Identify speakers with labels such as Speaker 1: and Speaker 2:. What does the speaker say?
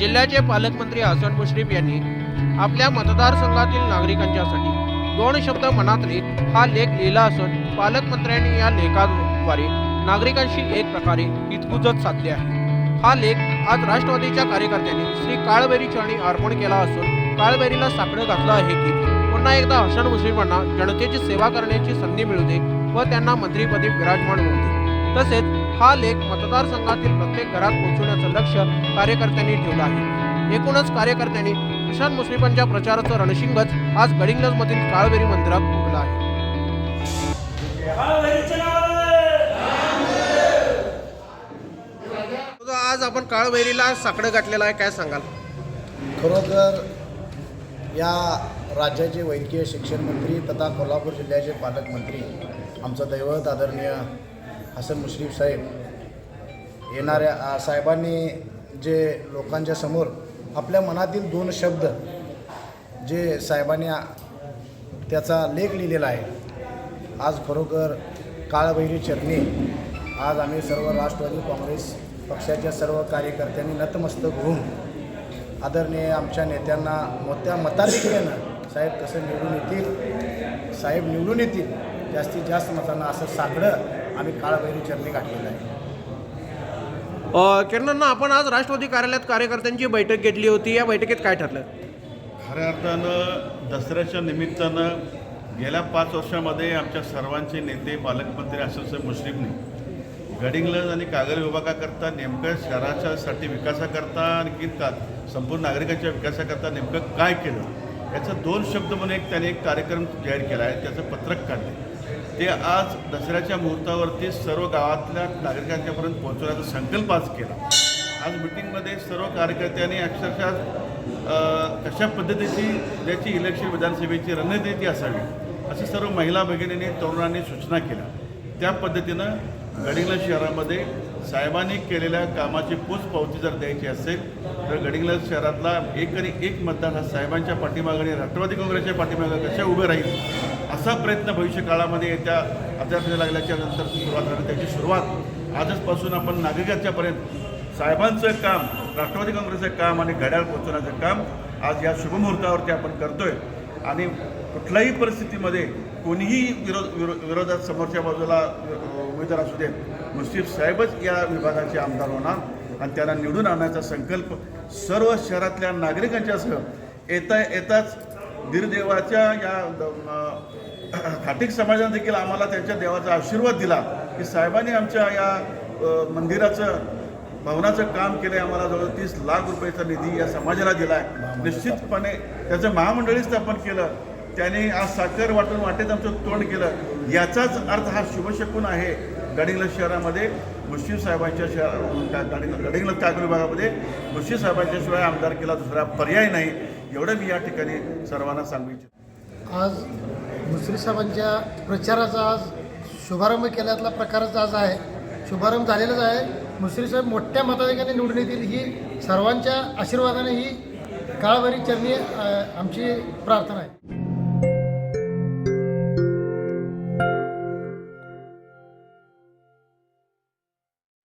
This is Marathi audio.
Speaker 1: जिल्ह्याचे पालकमंत्री हसन मुश्रीफ यांनी आपल्या मतदारसंघातील नागरिकांच्यासाठी दोन शब्द मनातले हा लेख लिहिला असून पालकमंत्र्यांनी या लेखाद्वारे नागरिकांशी एक प्रकारे हितगुजत साधली आहे. हा लेख आज राष्ट्रवादीच्या कार्यकर्त्यांनी श्री काळबेरी चरणी अर्पण केला असून काळबेरीला साकडं घातलं आहे की पुन्हा एकदा हसन मुश्रीफांना जनतेची सेवा करण्याची संधी मिळू दे व त्यांना मंत्रीपदी विराजमान होऊ दे. तसेच हा लेख मतदारसंघातील प्रत्येक घरात पोहोचवण्याचं लक्ष कार्यकर्त्यांनी ठेवलं आहे. एकूणच कार्यकर्त्यांनी प्रशांत मुश्रीफांच्या प्रचाराचं रणशिंगच आज गडिंग्लजमधील काळवेरी मंदिरात फुंकलं आहे. आज आपण काळवेरीला साकडं गाठलेलं आहे काय सांगाल?
Speaker 2: खरोखर या राज्याचे वैद्यकीय शिक्षण मंत्री तथा कोल्हापूर जिल्ह्याचे पालकमंत्री आमचं दैवत आदरणीय हसन मुश्रीफ साहेब येणाऱ्या साहेबांनी जे लोकांच्या समोर आपल्या मनातील दोन शब्द जे साहेबांनी त्याचा लेख लिहिलेला आहे. आज खरोखर काळभैरी चरणी. आज आम्ही सर्व राष्ट्रवादी काँग्रेस पक्षाच्या सर्व कार्यकर्त्यांनी नतमस्तक होऊन आदरणीय आमच्या नेत्यांना मोठ्या मताधिक्यानं साहेब कसं निवडून येतील साहेब निवडून येतील जास्तीत जास्त मतांना असं साकडं आम्ही काळभैरी चरणी गाठलेलं आहे.
Speaker 1: किरणांना आपण आज राष्ट्रवादी कार्यालयात कार्यकर्त्यांची बैठक घेतली होती. या बैठकीत काय ठरलं?
Speaker 3: खऱ्या अर्थानं दसऱ्याच्या निमित्तानं गेल्या पाच वर्षामध्ये आमच्या सर्वांचे नेते पालकमंत्री आशुसाहेब मुश्रीफने गडिंग्लज आणि कागल विभागाकरता नेमकं शहराच्यासाठी विकासाकरता आणखी का संपूर्ण नागरिकांच्या विकासाकरता नेमकं काय केलं? याचं दोन शब्द म्हणून एक त्याने एक कार्यक्रम जाहीर केला आहे. त्याचं पत्रक काढले ते आज दसऱ्याच्या मुहूर्तावरती सर्व गावातल्या नागरिकांच्यापर्यंत पोहोचवण्याचा संकल्प आज केला. आज मिटिंगमध्ये सर्व कार्यकर्त्यांनी अक्षरशः कशा पद्धतीची ज्याची इलेक्शन विधानसभेची रणनीती असावी असे सर्व महिला भगिनींनी तरुणांनी सूचना केल्या. त्या पद्धतीनं गडिंग्लज शहरामध्ये साहेबांनी केलेल्या कामाची पोचपावती जर द्यायची असेल तर गडिंग्लज शहरातला एक आणि एक मतदार हा साहेबांच्या पाठीमागं आणि राष्ट्रवादी काँग्रेसच्या पाठीमागे कशा उभे राहील असा प्रयत्न भविष्य काळामध्ये येत्या अध्यात्म लागल्याच्या नंतर सुरुवात झाली त्याची सुरुवात आजचपासून आपण नागरिकांच्यापर्यंत साहेबांचं काम राष्ट्रवादी काँग्रेसचं काम आणि घड्याळ पोचवण्याचं काम आज या शुभमुहूर्तावरती आपण करतोय. आणि कुठल्याही परिस्थितीमध्ये कोणीही विरोध विरो विरोधात समोरच्या बाजूला उमेदवार असू देत मुश्रीफ साहेबच या विभागाचे आमदार होणार आणि त्यांना निवडून आणण्याचा संकल्प सर्व शहरातल्या नागरिकांच्यासह येता येताच दीरदेवाच्या या अ, खाटिक समाजाने देखील आम्हाला त्यांच्या देवाचा आशीर्वाद दिला की साहेबांनी आमच्या या मंदिराचं भवनाचं काम केलं आहे आम्हाला जवळ तीस लाख रुपयाचा निधी या समाजाला दिला आहे निश्चितपणे त्याचं महामंडळी स्थापन केलं त्याने आज साखर वाटून वाटेत आमचं तोंड केलं. याचाच अर्थ हा शुभशकून आहे गडिंग्लज शहरामध्ये मुश्रीफ साहेबांच्या शहर गडिंग गडिंग्लज कागल विभागामध्ये. मुश्रीफ साहेबांच्या शिवाय आमदार केला दुसरा पर्याय नाही एवढं मी या ठिकाणी सर्वांना सांगू इच्छितो.
Speaker 4: आज मुश्रीफ साहेबांच्या प्रचाराचा आज शुभारंभ केल्यातला प्रकारच आज आहे. शुभारंभ झालेलाच आहे. मुश्रीफ मोठ्या मताधिकाने निवडून येतील ही सर्वांच्या आशीर्वादाने ही काळभरी चरणी आमची प्रार्थना आहे.